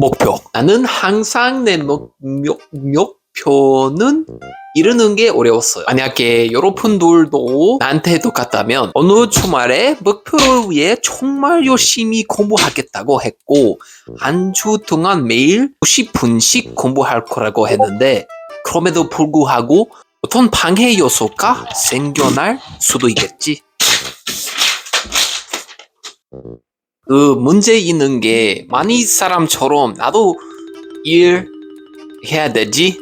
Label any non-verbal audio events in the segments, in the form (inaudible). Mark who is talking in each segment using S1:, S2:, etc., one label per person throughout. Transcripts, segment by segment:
S1: 목표. 나는 항상 내 목, 목, 목표는 이루는 게 어려웠어요. 만약에 여러분들도 나한테 똑같다면 어느 주말에 목표를 위해 정말 열심히 공부하겠다고 했고 한 주 동안 매일 50분씩 공부할 거라고 했는데 그럼에도 불구하고 어떤 방해 요소가 생겨날 수도 있겠지. 그 문제 있는 게 많이 사람처럼 나도 일 해야 되지.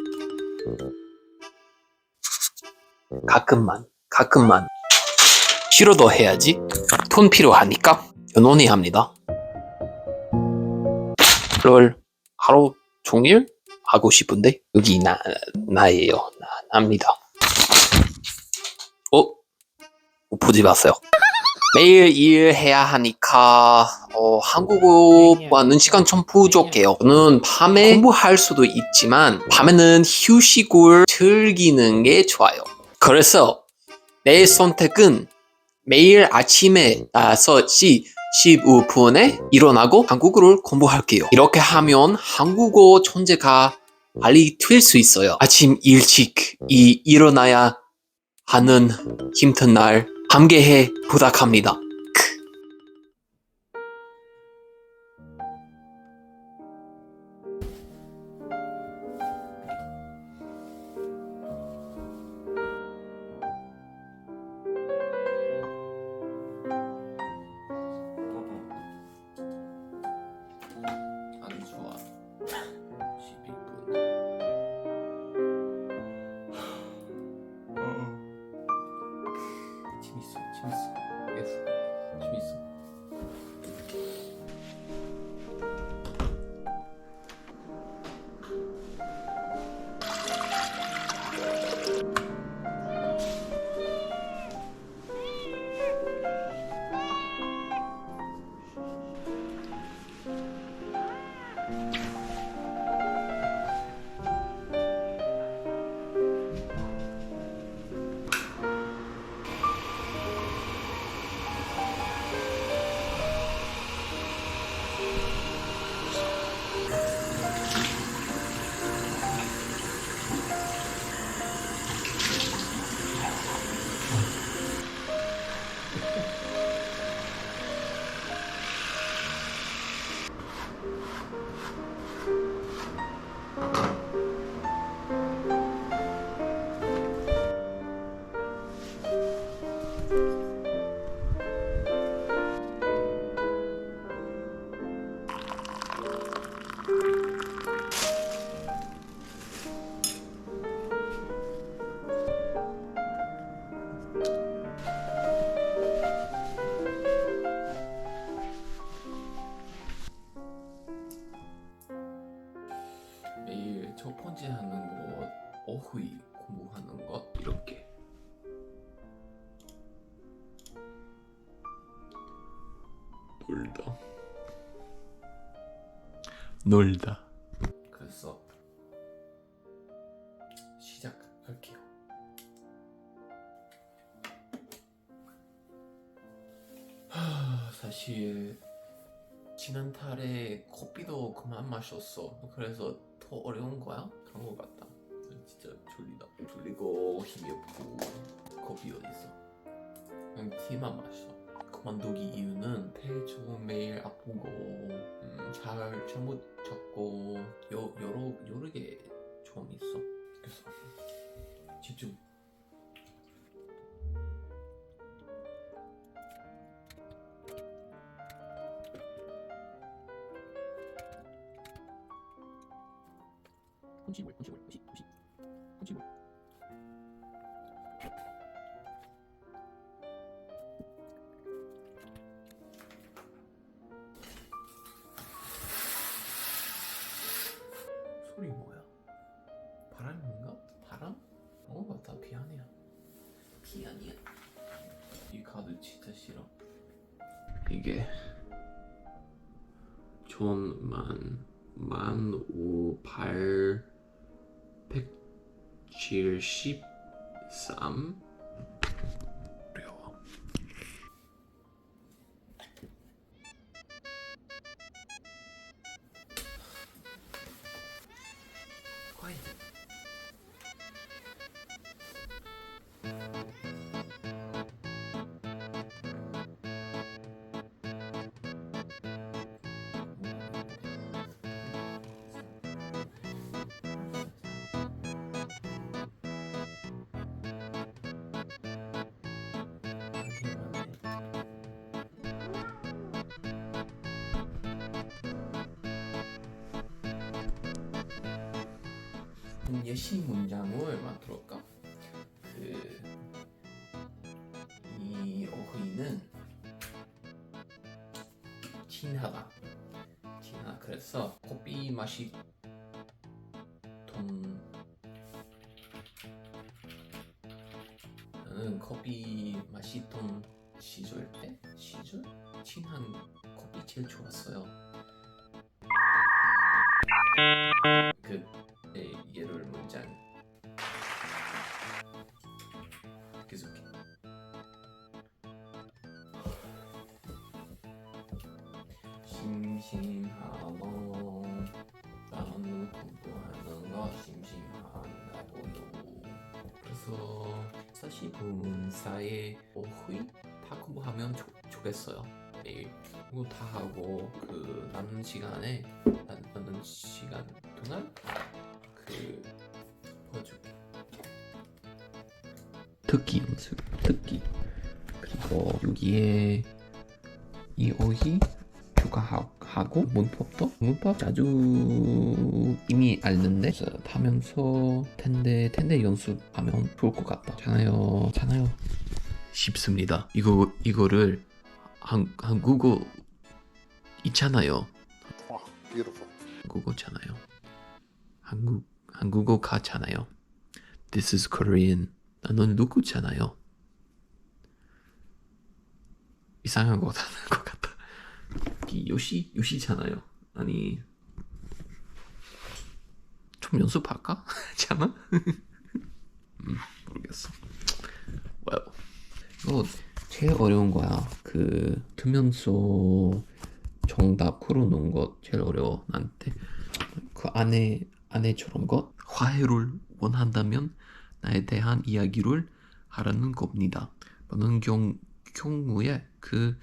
S1: 가끔만, 가끔만. 싫어도 해야지. 돈 필요하니까 연원이 합니다. 롤 하루 종일 하고 싶은데 여기 나 나예요. 나 납니다. 어? 보지 마세요. 매일 일해야 하니까 어, 한국어와는 시간 좀 부족해요. 저는 밤에 공부할 수도 있지만 밤에는 휴식을 즐기는 게 좋아요. 그래서 내 선택은 매일 아침에 5시 15분에 일어나고 한국어를 공부할게요. 이렇게 하면 한국어 천재가 빨리 될수 있어요. 아침 일찍 이 일어나야 하는 힘든 날 함께해 부탁합니다. 놀다. 그래서 시작할게요. 하, 사실 지난 달에 커피도 그만 마셨어. 그래서 더 어려운 거야? 그런 거 같다. 진짜 졸리다. 졸리고 힘이 없고 커피 어디 있어? 그냥 티만 마셔. 그만두기 이유는 폐좀 매일 아프고 음, 잘 잘못 잡고 여, 여러 여러 개 좀 있어. 그래서 집중. 분식물, 분식물, 분식, 분식, 분식물. 아니야. 이 카드 진짜 싫어. 이게 존만 만오팔 백칠십삼 음, 예시 문장을 만들어볼까? 그, 이 어휘는 진하다. 진하. 그래서 커피 맛이 돈. 나는 커피 맛이 돈 시절 때 시절 진한 커피 제일 좋았어요. 심심하고 나는 공부하는 거 심심하다고요. 그래서 40분 사이에 어휘 다 공부하면 좋, 좋겠어요. 내일 이거 다 하고 그 남는 시간에 남- 남는 시간 동안 그 보여줄게. 듣기 연습, 듣기. 그리고 여기에 이 추가 하고 문법도 문법 자주 이미 알는데 하면서 텐데 텐데 연습하면 좋을 것 같다. 잖아요, 잖아요. 쉽습니다. 이거 이거를 한 한국어 있잖아요.
S2: Wow, beautiful.
S1: 한국어잖아요. 한국 한국어 가잖아요. This is Korean. 나는 누구잖아요. 이상한 거 하는 것 같다. 이 요시 요시잖아요. 아니 좀 연습할까? 잖아? (laughs) 음, 모르겠어. Well, 이거 제일 어려운 거야. 그 투면서 정답 풀어놓은 것 제일 어려워 나한테 그 안에 저런 것 화해를 원한다면 나에 대한 이야기를 하라는 겁니다. 많은 경, 경우에 그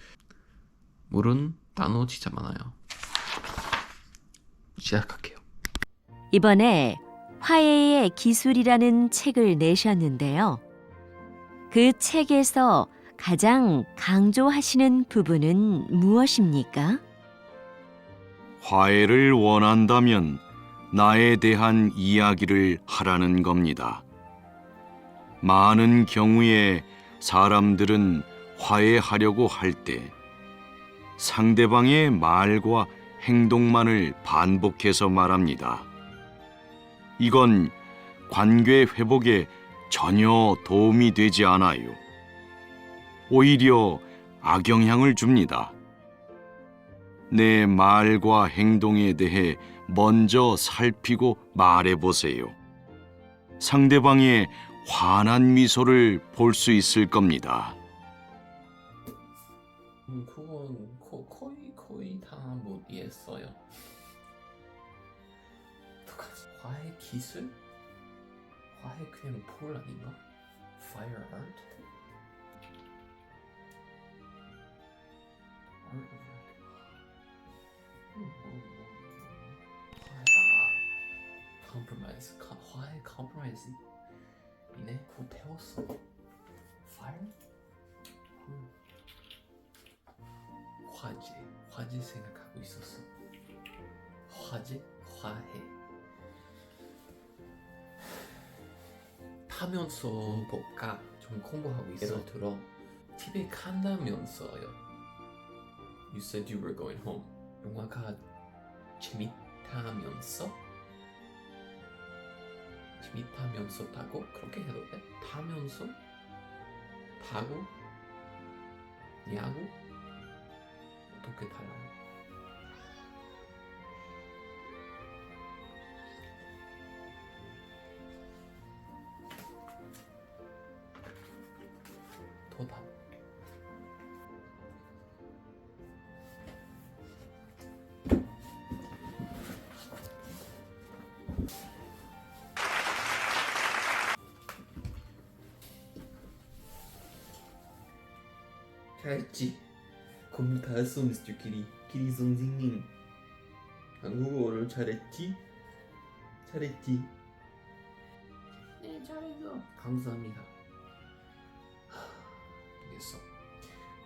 S1: 모르는 단어 진짜 많아요. 시작할게요.
S3: 이번에 화해의 기술이라는 책을 내셨는데요. 그 책에서 가장 강조하시는 부분은 무엇입니까?
S4: 화해를 원한다면 나에 대한 이야기를 하라는 겁니다. 많은 경우에 사람들은 화해하려고 할 때 상대방의 말과 행동만을 반복해서 말합니다. 이건 관계 회복에 전혀 도움이 되지 않아요. 오히려 악영향을 줍니다. 내 말과 행동에 대해 먼저 살피고 말해 보세요. 상대방의 환한 미소를 볼 수 있을 겁니다.
S1: 이해했어요. 어떡하지? 화해 기술? 화해 그냥 폴 아닌가? Fire art? Art of 음, 뭐, 뭐. 화해 아 compromise 카- 화해 compromise 이네 그거 배웠어. Fire? 음. 화재, 화재 생각하고 있었어. 화재, 화해. 타면서 법과 좀 공부하고 있어. 예를 들어 집에 간다면서요. You said you were going home. 영화가 재밌다면서? 재밌다면서 타고 그렇게 해도 돼? 타면서? 타고? 야구? 어떻게 타요? 도다. 잘했지. 건물 다 했어, 미스터 키리. 키리 선생님. 한국어를 잘했지? 잘했지? 네, 잘했어. 감사합니다. 하, 알겠어.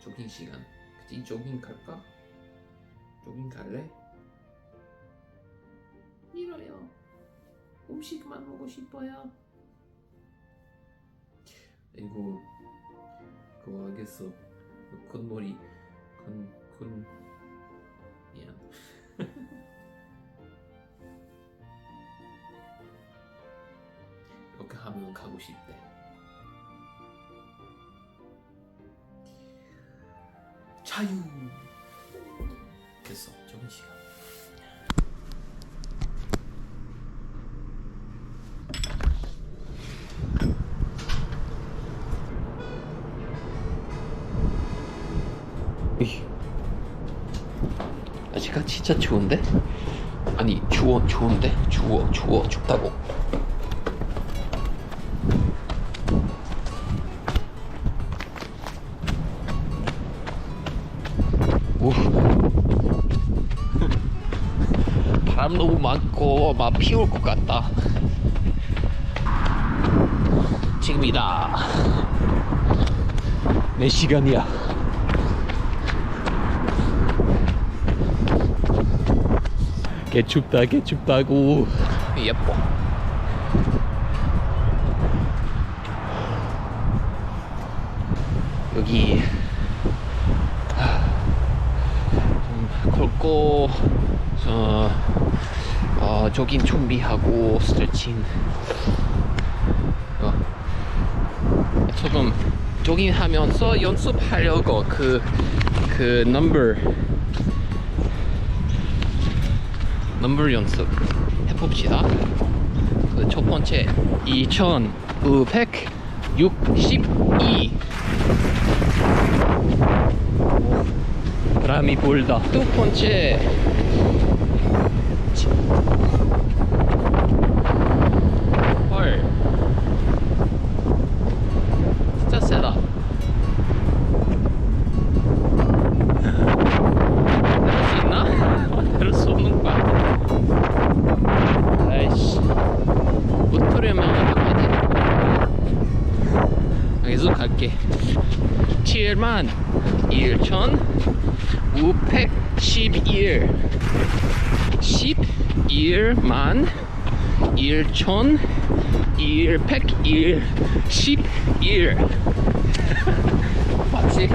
S1: 조깅 시간. 그치? 조깅 갈까? 조깅 갈래? 싫어요. 음식만 먹고 싶어요. 이거 그거 알겠어. 그 콧머리 건건 미안. (laughs) 이렇게 하면 가고 싶대. 자유. 진짜 추운데? 아니 추워 추운데? 추워 추워 춥다고. 오. (laughs) 바람 너무 많고 막 피울 것 같다. 지금이다. 내 시간이야 개 춥다 개 춥다고 예뻐 여기 하, 좀 걷고 어, 어 조깅 준비하고 스트레칭 어. 조금 조깅하면서 연습하려고 그그 넘버 넘버 연습 해봅시다. 그 첫 번째 2,562 바람이 불다. 두 번째 계속 갈게 7만 1,511 11만 1,101 11 맞지?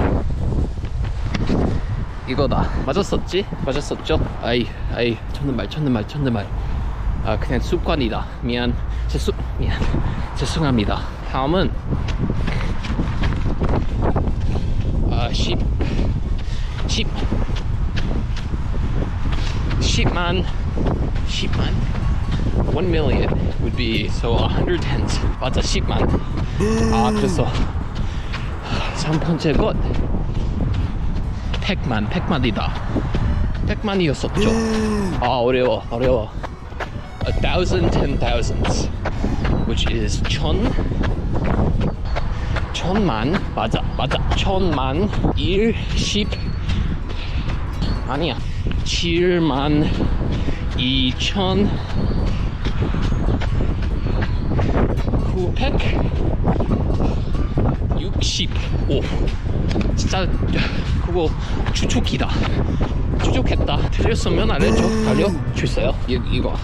S1: 이거다. 맞았었지? 맞았었죠? 아이 아이 쳤는 말 쳤는 말 쳤는 말. 아 그냥 습관이다. 미안. 죄송 미안. 죄송합니다. 다음은 아 10, 10 10만 10만 1 million would be so 100 tens 맞아 10만 아 그래서 3번째 것 100만 100만이다 100만이었었죠 아 어려워 어려워 a thousand ten thousands which is 천 천만 맞아 맞아. 천만 일십 아니야. 칠만 이천 구백 육십오. 진짜 그거 추측이다. 추측했다. 틀렸으면 알려줘 알려주세요. 이, 이거.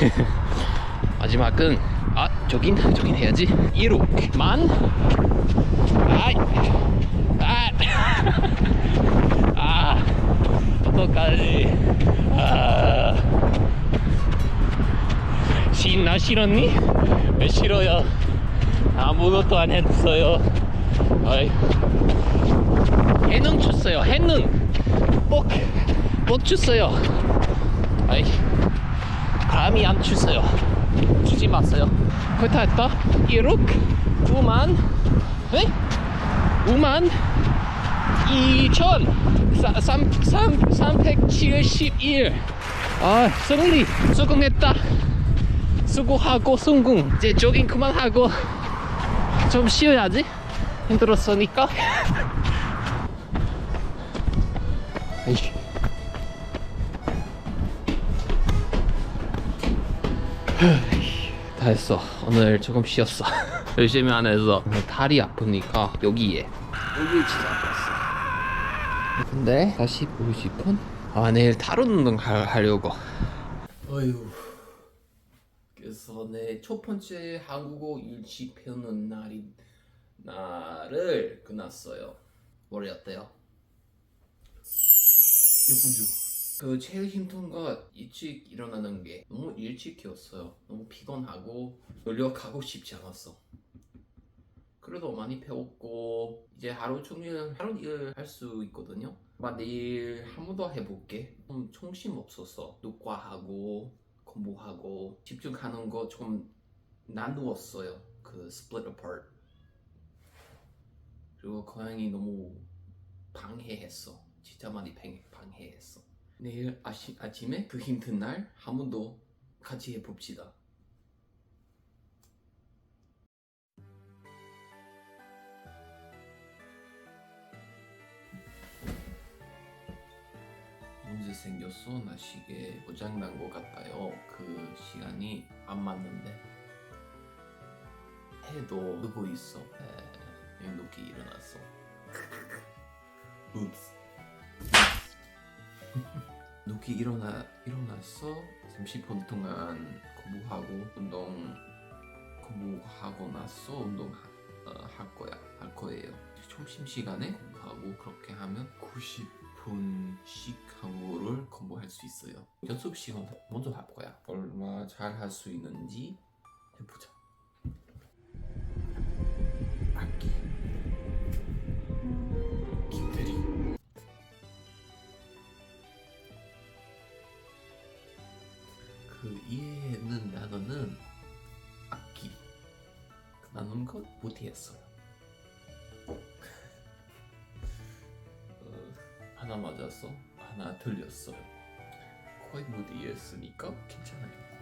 S1: (laughs) 마지막은 아 저긴 저긴 해야지. 1억만. 아이. 아, (laughs) 아. 어떡하지. 아. 신나 싫었니? 왜 싫어요? 아무것도 안 했어요. 어이. 해능 쳤어요 해능 뻑뻑 쳤어요. 아이. 감이 안 주세요. 주지 마세요. 거의 다 했다. 1억 9만 네? 5만 2천 3, 3, 371 아, 승리 수고했다. 수고하고 성공. 이제 조깅 그만하고 좀 쉬어야지. 힘들었으니까. (laughs) 다 했어. 오늘 조금 쉬었어. (laughs) 열심히 안 해서 다리 아프니까 여기에 여기 진짜 아팠어. 근데 다시 보고 싶은? 아 내일 다른 운동 하, 하려고. 어휴. 그래서 내 첫 번째 한국어 일치 펴는 날인 날을 끝났어요. 머리 어때요? 예쁘죠? 그 제일 힘든 거 일찍 일어나는 게 너무 일찍이었어요. 너무 피곤하고 노력하고 싶지 않았어. 그래도 많이 배웠고 이제 하루 종일 하루 일할수 있거든요. 막 내일 한 번 더 해볼게. 좀 정신 없어서 녹화하고 공부하고 집중하는 거 좀 나누었어요. 그 split apart. 그리고 고양이 너무 방해했어. 진짜 많이 방- 방해했어. 내일 아시, 아침에 그 힘든 날 한 번 더 같이 해봅시다. 문제 생겼어. 나 시계 고장난 것 같아요. 그 시간이 안 맞는데 해도 뜨고 있어. 에, 늦게 일어났어. (laughs) 읍스. 늦게 일어나 일어났어 30분 동안 공부하고 운동 공부하고 나서 운동 하, 어, 할 거야 할 거예요. 점심 시간에 공부하고 그렇게 하면 90분씩 한국어를 공부할 수 있어요. 연습 시간 먼저 할 거야. 얼마 잘 할 수 있는지 해보자 것 못했어요. 어, 하나 맞았어, 하나 틀렸어요. 거의 못 이해했으니까 괜찮아요.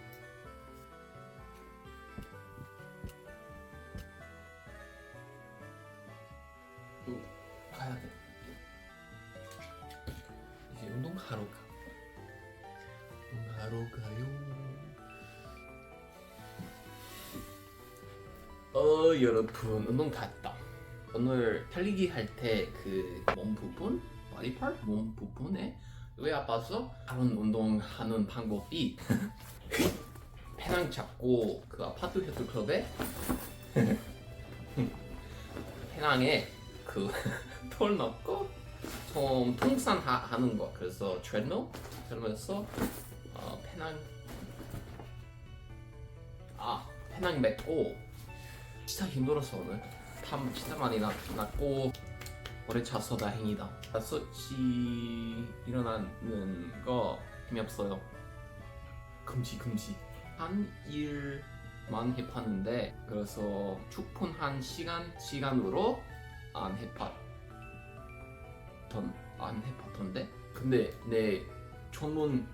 S1: 어 여러분 운동 다 했다. 오늘 달리기 할 때 그 몸 부분, body part 몸 부분에 왜 아파서 다른 운동하는 방법이 (laughs) 페낭 잡고 그 아파트 헬스클럽에 페낭에 그돌 넣고 좀 통산 하, 하는 거 그래서 트레드밀 트레드밀에서 어, 페낭 아 페낭 맺고 진짜 힘들었어 오늘. 탐 진짜 많이 났, 났고 오래 잤어 다행이다. 5시 일어나는 거 힘이 없어요. 금지 금지. 한 일만 해봤는데 그래서 축분한 시간 시간으로 안 해봤 던, 안 해봤던데? 근데 내 전문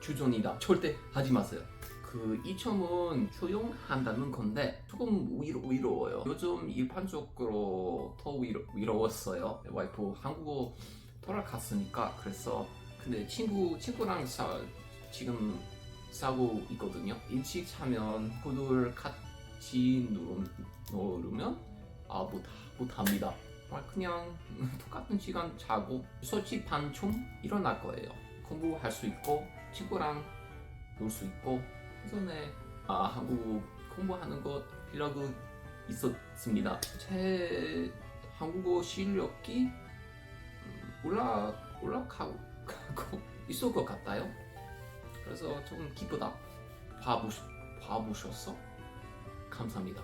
S1: 주전이다. 절대 하지 마세요 그 이점은 조용한다는 건데 조금 위로, 위로워요. 요즘 일반적으로 더 위로, 위로웠어요. 와이프 한국어 돌아갔으니까 그래서 근데 친구 친구랑 사, 지금 싸고 있거든요. 일찍 자면 구들 같이 누르, 누르면 아 못, 못합니다. 아, 그냥 (laughs) 똑같은 시간 자고 솔직히 반쯤 일어날 거예요. 공부할 수 있고 친구랑 놀 수 있고 예전에 아 한국 공부하는 것 필요가 있었습니다. 제 한국어 실력이 음, 올라 올라가고 가고 있을 것 같아요. 그래서 좀 기쁘다. 봐보 봐보셔서 감사합니다